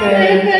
Thank you.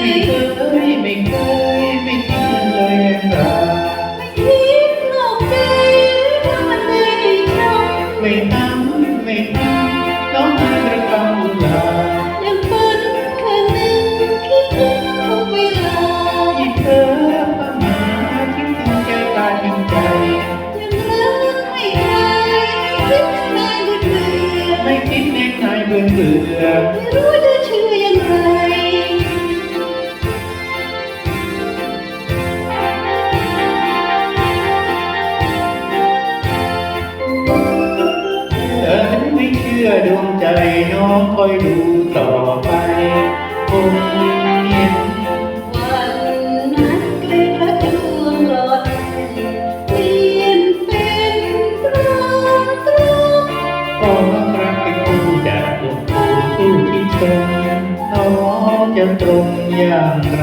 ไม่เคยไม่เคยไม่คิดเลยยังไงไม่ทำไม่ทำน้องไม่ได้ทำอุลายังบนคนหนึ่งคิดถึงเวลาที่เธอมาหาทิ้งทิ้งใจตายทิ้งใจยังเลิกไม่ได้ไม่คิดแม่เบื่อไม่คิดแม่นายเบื่อเบื่อ องคอยดูต่อไปคงเห็นวันนั้เป็ระดวงรอดเปลี่ยนเป็นตรงตรงขอรักเป็จากหวงปู่ที่ชมน้องจะตรงอย่างไร